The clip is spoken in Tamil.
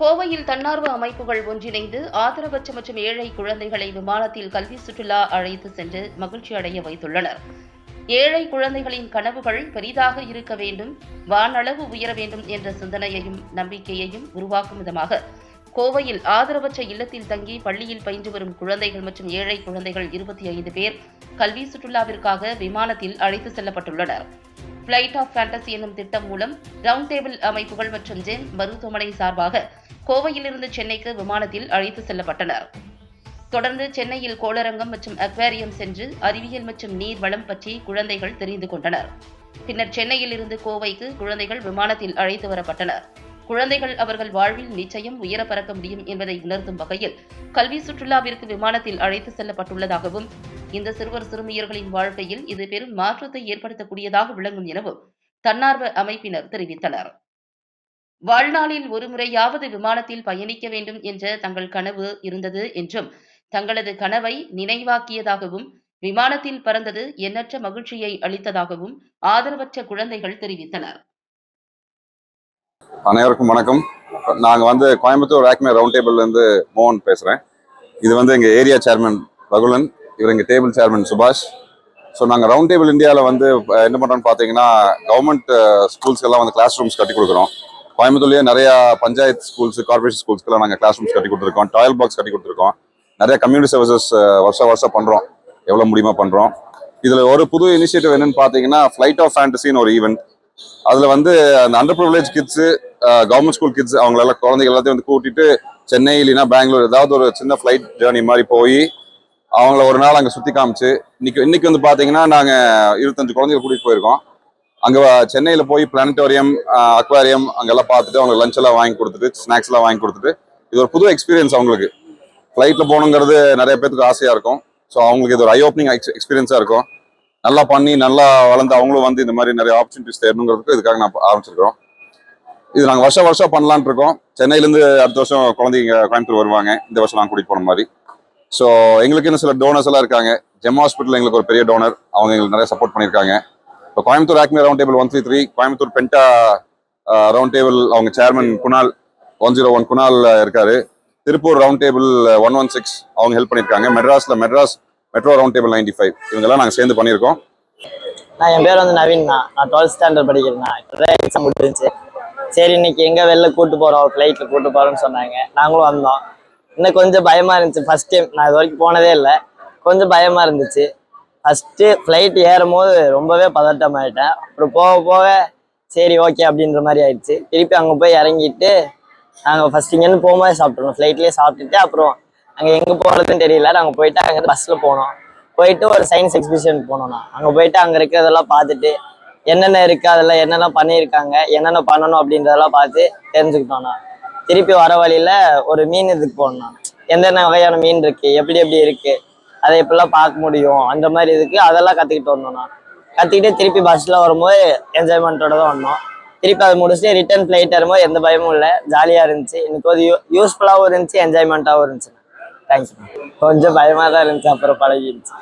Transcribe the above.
கோவையில் தன்னார்வ அமைப்புகள் ஒன்றிணைந்து ஆதரவற்ற மற்றும் ஏழை குழந்தைகளை விமானத்தில் கல்வி சுற்றுலா அழைத்து சென்று மகிழ்ச்சி அடைய வைத்துள்ளனர். ஏழை குழந்தைகளின் கனவுகள் பெரிதாக இருக்க வேண்டும் வானளவு உயர வேண்டும் என்ற சிந்தனையையும் நம்பிக்கையையும் உருவாக்கும் விதமாக கோவையில் ஆதரவற்ற இல்லத்தில் தங்கி பள்ளியில் பயின்று வரும் குழந்தைகள் மற்றும் ஏழை குழந்தைகள் இருபத்தி ஐந்து பேர் கல்வி சுற்றுலாவிற்காக விமானத்தில் அழைத்து செல்லப்பட்டுள்ளனர். பிளைட் ஆஃப் ஃபேண்டசி என்னும் திட்டம் மூலம் ரவுண்ட் டேபிள் அமைப்புகள் மற்றும் ஜென் மருத்துவமனை சார்பாக கோவையிலிருந்து சென்னைக்கு விமானத்தில் அழைத்து செல்லப்பட்டனர். தொடர்ந்து சென்னையில் கோளரங்கம் மற்றும் அக்வாரியம் சென்று அறிவியல் மற்றும் நீர் வளம் பற்றி குழந்தைகள் தெரிந்து கொண்டனர். பின்னர் சென்னையில் இருந்து கோவைக்கு குழந்தைகள் விமானத்தில் அழைத்து வரப்பட்டனர். குழந்தைகள் அவர்கள் வாழ்வில் நிச்சயம் உயர பறக்க முடியும் என்பதை உணர்த்தும் வகையில் கல்வி சுற்றுலாவிற்கு விமானத்தில் அழைத்து செல்லப்பட்டுள்ளதாகவும் இந்த சிறுவர் சிறுமியர்களின் வாழ்க்கையில் இது பெரும் மாற்றத்தை ஏற்படுத்தக்கூடியதாக விளங்கும் எனவும் தன்னார்வ அமைப்பினர் தெரிவித்தனர். வாழ்நாளில் ஒரு முறையாவது விமானத்தில் பயணிக்க வேண்டும் என்ற தங்கள் கனவு இருந்தது என்றும் தங்களது கனவை நினைவாக்கியதாகவும் விமானத்தில் பறந்தது எண்ணற்ற மகிழ்ச்சியை அளித்ததாகவும் ஆதரவற்ற குழந்தைகள் தெரிவித்தனர். அனைவருக்கும் வணக்கம். நாங்கள் வந்து கோயம்புத்தூர் ஆக்மே ரவுண்ட் டேபிள்லேருந்து மோகன் பேசுகிறேன் இது வந்து எங்கள் ஏரியா சேர்மன் ரகுலன். இவர் எங்கள் டேபிள் சேர்மன் சுபாஷ். ஸோ நாங்கள் ரவுண்ட் டேபிள் இந்தியாவில் வந்து என்ன பண்ணுறோம்னு பார்த்தீங்கன்னா கவர்மெண்ட் ஸ்கூல்ஸ்க்கெல்லாம் வந்து கிளாஸ் ரூம்ஸ் கட்டி கொடுக்குறோம். கோயம்புத்தூர்லேயே நிறையா பஞ்சாயத்து ஸ்கூல்ஸ் கார்பரேஷன் ஸ்கூல்ஸ்க்கெல்லாம் நாங்கள் கிளாஸ் ரூம்ஸ் கட்டி கொடுத்துருக்கோம். டாய்லெட் பாக்ஸ் கட்டி கொடுத்துருக்கோம். நிறைய கம்யூனிட்டி சர்வீசஸ் வருஷம் வருஷம் பண்ணுறோம் எவ்வளோ முடியுமா பண்ணுறோம் இதில் ஒரு புது இனிஷியேட்டிவ் என்னன்னு பார்த்தீங்கன்னா ஃப்ளைட் ஆஃப் ஃபேண்டசின்னு ஒரு ஈவெண்ட் அதில் வந்து அந்த under privilege kids government school kids அவங்களெல்லாம் குழந்தைகள் எல்லாத்தையும் வந்து கூட்டிட்டு சென்னை இல்லைன்னா பெங்களூர் ஏதாவது ஒரு சின்ன ஃப்ளைட் ஜேர்னி மாதிரி போய் அவங்கள ஒரு நாள் அங்கே சுற்றி காமிச்சு இன்னைக்கு இன்னைக்கு வந்து பார்த்தீங்கன்னா நாங்கள் இருபத்தஞ்சு குழந்தைகள் கூட்டிகிட்டு போயிருக்கோம். அங்கே சென்னையில் போய் பிளானட்டோரியம் அக்வாரியம் அங்கெல்லாம் பார்த்துட்டு அவங்களுக்கு லஞ்ச் எல்லாம் வாங்கி கொடுத்துட்டு ஸ்நாக்ஸ் எல்லாம் வாங்கி கொடுத்துட்டு இது ஒரு புது எக்ஸ்பீரியன்ஸ் அவங்களுக்கு. ஃப்ளைட்டில் போகணுங்கிறது நிறைய பேத்துக்கு ஆசையாக இருக்கும். ஸோ அவங்களுக்கு இது ஒரு ஐ ஓப்பனிங் எக்ஸ்பீரியன்ஸாக இருக்கும். நல்லா பண்ணி நல்லா வளர்ந்து அவங்களும் வந்து இந்த மாதிரி நிறைய ஆப்பர்ச்சுனிட்டிஸ் தேடணுங்கிறதுக்கு இதுக்காக நான் ஆரம்பிச்சிருக்கிறோம். இது நாங்கள் வருஷம் வருஷம் பண்ணலான் இருக்கோம். சென்னையிலேருந்து அடுத்த வருஷம் குழந்தைங்க கோயம்புத்தூர் வருவாங்க. இந்த வருஷம் நாங்கள் கூட்டிகிட்டு போன மாதிரி. ஸோ எங்களுக்கு இன்னும் சில டோனர்ஸ் எல்லாம் இருக்காங்க. ஜெம் ஹாஸ்பிட்டல் எங்களுக்கு ஒரு பெரிய டோனர் அவங்க எங்களுக்கு நிறைய சப்போர்ட் பண்ணியிருக்காங்க. இப்போ Coimbatore Acme round table one three three Coimbatore penta round table அவங்க chairman Kunal one zero one Kunal இருக்காரு. Tiruppur round table one one six அவங்க ஹெல்ப் பண்ணியிருக்காங்க. மெட்ராஸில் Madras metro round table ninety five இவங்கெல்லாம் நாங்கள் சேர்ந்து பண்ணியிருக்கோம். நான் என் பேர் வந்து நவீன் நான் டுவெல்த் ஸ்டாண்டர்ட் படிக்கிறேன் இப்போதான் எக்ஸாம் முடிஞ்சுச்சு. சரி இன்னைக்கு எங்கே வெளில கூட்டு போகிறோம் ஃப்ளைட்டில் கூட்டு போகிறோம்னு சொன்னாங்க. நாங்களும் வந்தோம். இன்னும் கொஞ்சம் பயமாக இருந்துச்சு. ஃபஸ்ட் டைம் நான் இது வரைக்கும் போனதே இல்லை. கொஞ்சம் பயமாக இருந்துச்சு. ஃபஸ்ட்டு ஃப்ளைட் ஏறும் போது ரொம்பவே பதட்டம் ஆயிட்டேன் அப்புறம் போக போக சரி ஓகே அப்படின்ற மாதிரி ஆயிடுச்சு. திருப்பி அங்கே போய் இறங்கிட்டு நாங்கள் ஃபஸ்ட் இங்கேருந்து போகும்போது சாப்பிட்ருவோம் ஃப்ளைட்லேயே சாப்பிட்டுட்டு அப்புறம் அங்கே எங்கே போகிறதுன்னு தெரியல. நாங்கள் போயிட்டு அங்கே பஸ்ஸில் போனோம். போயிட்டு ஒரு சயின்ஸ் எக்ஸிபிஷன் போனோம்னா அங்கே போயிட்டு அங்கே இருக்கிறதெல்லாம் பார்த்துட்டு என்னென்ன இருக்குது அதெல்லாம் என்னென்ன பண்ணியிருக்காங்க என்னென்ன பண்ணணும் அப்படின்றதெல்லாம் பார்த்து தெரிஞ்சுக்கிட்டோம்னா திருப்பி வர வழியில ஒரு மீன் இதுக்கு போடணும். எந்தெந்த வகையான மீன் இருக்கு? எப்படி எப்படி இருக்கு? அதை எப்படிலாம் பார்க்க முடியும்? அந்த மாதிரி இதுக்கு அதெல்லாம் கற்றுக்கிட்டு வந்தோம்னா கற்றுக்கிட்டு திருப்பி பஸ்ஸில் வரும்போது என்ஜாய்மெண்ட்டோட தான் வந்தோம் திருப்பி அதை முடிச்சுட்டு ரிட்டர்ன் ஃப்ளைட் வரும்போது எந்த பயமும் இல்லை. ஜாலியாக இருந்துச்சு. எனக்கு ஒரு யூ யூஸ்ஃபுல்லாகவும் இருந்துச்சு என்ஜாய்மெண்ட்டாகவும் இருந்துச்சு. தேங்க்ஸ் கொஞ்சம் பயமாக தான் இருந்துச்சு அப்புறம் பழகிடுச்சு.